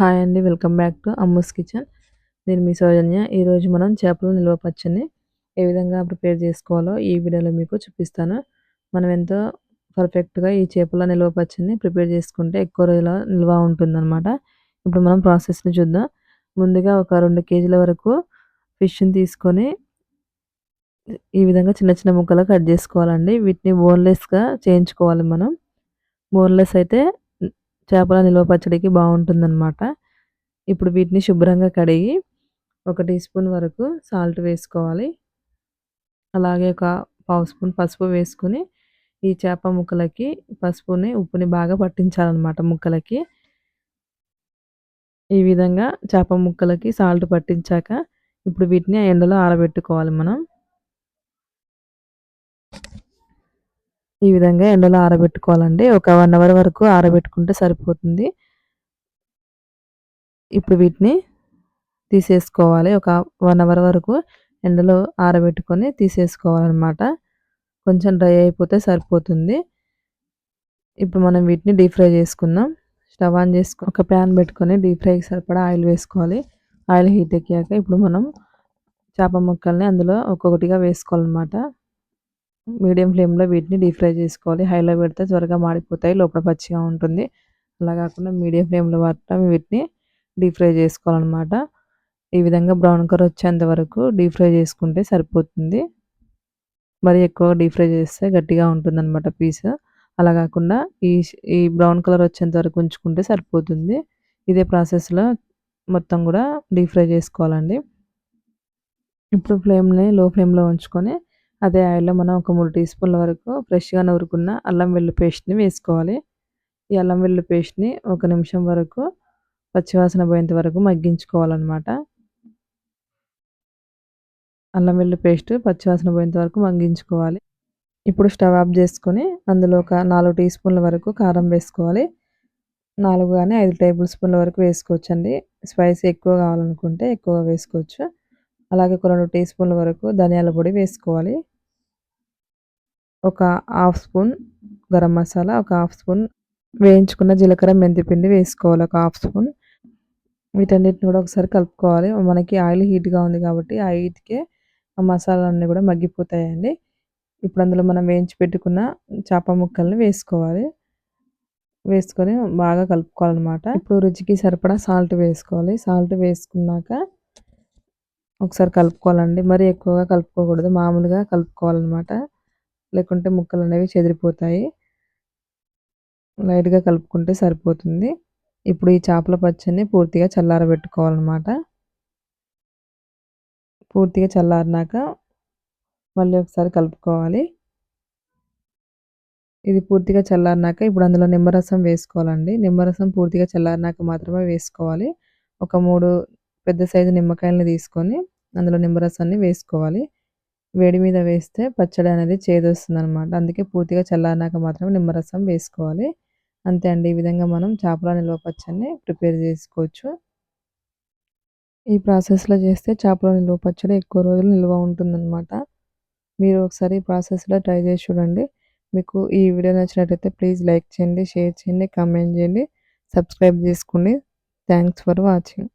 Hi అండి welcome back to Ammu's kitchen. నేను మీ సౌజన్య. ఈరోజు మనం చేపలు నిల్వ పచ్చని ఏ విధంగా ప్రిపేర్ చేసుకోవాలో ఈ వీడియోలో మీకు చూపిస్తాను. మనం ఎంతో పర్ఫెక్ట్గా ఈ చేపల నిల్వ పచ్చని ప్రిపేర్ చేసుకుంటే ఎక్కువ రోజుల నిల్వ ఉంటుందన్నమాట. ఇప్పుడు మనం ప్రాసెస్ని చూద్దాం. ముందుగా ఒక రెండు కేజీల వరకు ఫిష్ని తీసుకొని ఈ విధంగా చిన్న చిన్న ముక్కలు కట్ చేసుకోవాలండి. వీటిని బోన్లెస్గా చేయించుకోవాలి మనం. బోన్లెస్ అయితే చేపల నిల్వ పచ్చడికి బాగుంటుందన్నమాట. ఇప్పుడు వీటిని శుభ్రంగా కడిగి ఒక టీ స్పూన్ వరకు సాల్ట్ వేసుకోవాలి. అలాగే ఒక పావు స్పూన్ పసుపు వేసుకుని ఈ చేప ముక్కలకి పసుపుని ఉప్పుని బాగా పట్టించాలన్నమాట ముక్కలకి. ఈ విధంగా చేప ముక్కలకి సాల్ట్ పట్టించాక ఇప్పుడు వీటిని ఎండలో ఆరబెట్టుకోవాలి మనం. ఈ విధంగా ఎండలో ఆరబెట్టుకోవాలండి. ఒక వన్ అవర్ వరకు ఆరబెట్టుకుంటే సరిపోతుంది. ఇప్పుడు వీటిని తీసేసుకోవాలి. ఒక వన్ అవర్ వరకు ఎండలో ఆరబెట్టుకొని తీసేసుకోవాలన్నమాట. కొంచెం డ్రై అయిపోతే సరిపోతుంది. ఇప్పుడు మనం వీటిని డీప్ ఫ్రై చేసుకుందాం. స్టవ్ ఆన్ చేసుకు ఒక ప్యాన్ పెట్టుకొని డీప్ ఫ్రైకి సరిపడా ఆయిల్ వేసుకోవాలి. ఆయిల్ హీట్ ఎక్కాక ఇప్పుడు మనం చేప ముక్కల్ని అందులో ఒక్కొక్కటిగా వేసుకోవాలన్నమాట. మీడియం ఫ్లేమ్లో వీటిని డీప్ ఫ్రై చేసుకోవాలి. హైలో పెడితే త్వరగా మాడిపోతాయి లోపల పచ్చిగా ఉంటుంది. అలా కాకుండా మీడియం ఫ్లేమ్లో మాత్రం వీటిని డీప్ ఫ్రై చేసుకోవాలన్నమాట. ఈ విధంగా బ్రౌన్ కలర్ వచ్చేంత వరకు డీప్ ఫ్రై చేసుకుంటే సరిపోతుంది. మరి ఎక్కువ డీప్ ఫ్రై చేస్తే గట్టిగా ఉంటుందన్నమాట పీస్. అలా కాకుండా ఈ ఈ బ్రౌన్ కలర్ వచ్చేంత వరకు ఉంచుకుంటే సరిపోతుంది. ఇదే ప్రాసెస్లో మొత్తం కూడా డీప్ ఫ్రై చేసుకోవాలండి. ఇప్పుడు ఫ్లేమ్ని లో ఫ్లేమ్లో ఉంచుకొని అదే ఆయిల్లో మనం ఒక మూడు టీ స్పూన్ల వరకు ఫ్రెష్గా నూరుకున్న అల్లం వెల్లు పేస్ట్ని వేసుకోవాలి. ఈ అల్లం వెల్లు పేస్ట్ని ఒక నిమిషం వరకు పచ్చివాసన పోయేంత వరకు మగ్గించుకోవాలన్నమాట. అల్లం వెల్లు పేస్ట్ పచ్చివాసన పోయేంత వరకు మగ్గించుకోవాలి. ఇప్పుడు స్టవ్ ఆఫ్ చేసుకొని అందులో ఒక నాలుగు టీ స్పూన్ల వరకు కారం వేసుకోవాలి. నాలుగు కానీ ఐదు టేబుల్ స్పూన్ల వరకు వేసుకోవచ్చండి. స్పైసీ ఎక్కువ కావాలనుకుంటే ఎక్కువగా వేసుకోవచ్చు. అలాగే ఒక రెండు టీ స్పూన్ల వరకు ధనియాల పొడి వేసుకోవాలి. ఒక హాఫ్ స్పూన్ గరం మసాలా ఒక హాఫ్ స్పూన్ వేయించుకున్న జీలకర్ర మెంతిపిండి వేసుకోవాలి ఒక హాఫ్ స్పూన్. వీటన్నిటిని కూడా ఒకసారి కలుపుకోవాలి. మనకి ఆయిల్ హీట్గా ఉంది కాబట్టి ఆ హీట్కే ఆ మసాలాలన్నీ కూడా మగ్గిపోతాయండి. ఇప్పుడు అందులో మనం వేయించి పెట్టుకున్న చేప ముక్కల్ని వేసుకోవాలి. వేసుకొని బాగా కలుపుకోవాలన్నమాట. ఇప్పుడు రుచికి సరిపడా సాల్ట్ వేసుకోవాలి. సాల్ట్ వేసుకున్నాక ఒకసారి కలుపుకోవాలండి. మరి ఎక్కువగా కలుపుకోకూడదు. మామూలుగా కలుపుకోవాలన్నమాట. లేకుంటే ముక్కలు అనేవి చెదిరిపోతాయి. లైట్గా కలుపుకుంటే సరిపోతుంది. ఇప్పుడు ఈ చేపల పచ్చడిని పూర్తిగా చల్లారబెట్టుకోవాలన్నమాట. పూర్తిగా చల్లారినాక మళ్ళీ ఒకసారి కలుపుకోవాలి. ఇది పూర్తిగా చల్లారినాక ఇప్పుడు అందులో నిమ్మరసం వేసుకోవాలండి. నిమ్మరసం పూర్తిగా చల్లారినాక మాత్రమే వేసుకోవాలి. ఒక మూడు పెద్ద సైజు నిమ్మకాయలని తీసుకొని అందులో నిమ్మరసాన్ని వేసుకోవాలి. వేడి మీద వేస్తే పచ్చడి అనేది చేదొస్తుంది అనమాట అందుకే పూర్తిగా చల్లారినాక మాత్రమే నిమ్మరసం వేసుకోవాలి. అంతే అండి. ఈ విధంగా మనం చేపల నిల్వ పచ్చడిని ప్రిపేర్ చేసుకోవచ్చు. ఈ ప్రాసెస్లో చేస్తే చేపల నిల్వ పచ్చడి ఎక్కువ రోజులు నిల్వ ఉంటుందన్నమాట. మీరు ఒకసారి ఈ ప్రాసెస్లో ట్రై చేసి చూడండి. మీకు ఈ వీడియో నచ్చినట్లయితే ప్లీజ్ లైక్ చేయండి షేర్ చేయండి కామెంట్ చేయండి సబ్స్క్రైబ్ చేసుకోండి. Thanks for watching.